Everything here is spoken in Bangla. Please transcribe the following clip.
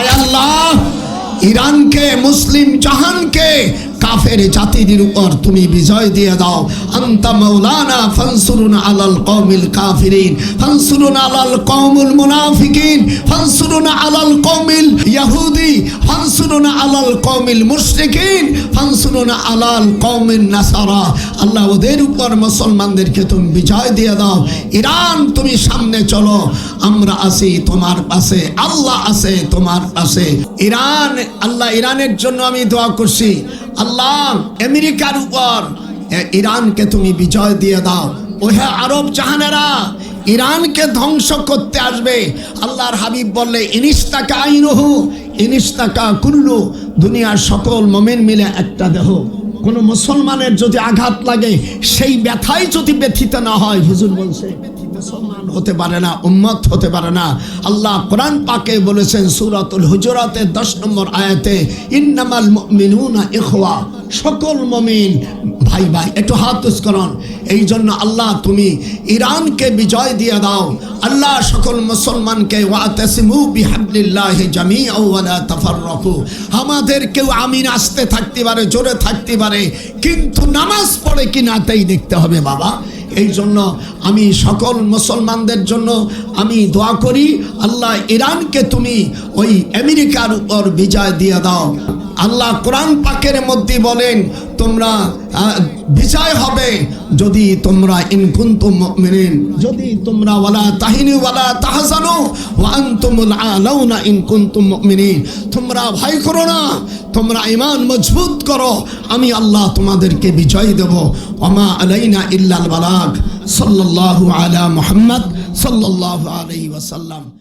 হায় আল্লাহ ইরানকে মুসলিম জাহানকে কাফের জাতিদের উপর তুমি বিজয় দিয়ে দাও। আন্তা মৌলানা ফানসুরুন আলাল কওমিল কাফিরিন, ফানসুরুন আলাল কওমুল মুনাফিকিন, ফানসুরুন আলাল কওমিল ইহুদি ফানসুরুন আলাল কওমিল মুশরিকিন, ফানসুরুন আলাল কওমিন নাসারা। আল্লাহ, ওদের উপর মুসলমানদেরকে তুমি বিজয় দিয়ে দাও। ইরান, তুমি সামনে চলো। আমরা আছি তোমার পাশে। আল্লাহ আছে তোমার পাশে। ইরান, আল্লাহ ইরানের জন্য আমি দোয়া করছি। আল্লাহ, আমেরিকার উপর। ইরানকে তুমি বিজয় দিয়ে দাও। ওহে আরব জাহানেরা, ইরানকে ধ্বংস করতে আসবে। আল্লাহর হাবিব বললে ইনিস্তাকা আইনহু ইনিস্তাকা কুল্লু। দুনিয়ার সকল মমিন মিলে একটা দেহ। কোনো মুসলমানের যদি আঘাত লাগে, সেই ব্যথাই যদি ব্যথিত না হয়, হুজুর বলছে। মুসলমান হতে পারে না, উম্মত হতে পারে না। আল্লাহ কোরআন পাকে বলেছেন সূরাতুল হুজুরাতের দশ নম্বর আয়াতে, ইন্নামাল মুমিনুনা ইখওয়া, সকল মমিন ভাই ভাই, একটু হাত উস্করণ এই জন্য আল্লাহ তুমি ইরানকে বিজয় দিয়ে দাও। আল্লাহ সকল মুসলমানকে আমাদের কেউ আমিন আসতে থাকতে পারে, জোরে থাকতে পারে, কিন্তু নামাজ পড়ে কি না, তাই দেখতে হবে বাবা। এই জন্য আমি সকল মুসলমানদের জন্য আমি দোয়া করি, আল্লাহ ইরানকে তুমি ওই আমেরিকার উপর বিজয় দিয়ে দাও। আল্লাহ কোরআন পাকের মধ্যে বলেন তোমরা বিজয় হবে। যদি তোমরা ইনকুন্তুম মুমিনিন, যদি তোমরা ওয়ালা তাহিনী ওয়ালা তাহজানু, ওয়া আনতুমুল আলাউনা ইনকুন্তুম মুমিনিন। তোমরা ভয় করো না, তোমরা ইমান মজবুত করো। আমি আল্লাহ তোমাদেরকে বিজয় দেব। ওমা আলাইনা ইল্লাল বালাগ, সাল্লাল্লাহু আলা মুহাম্মদ, সাল্লাল্লাহু আলাইহি ওয়াসাল্লাম।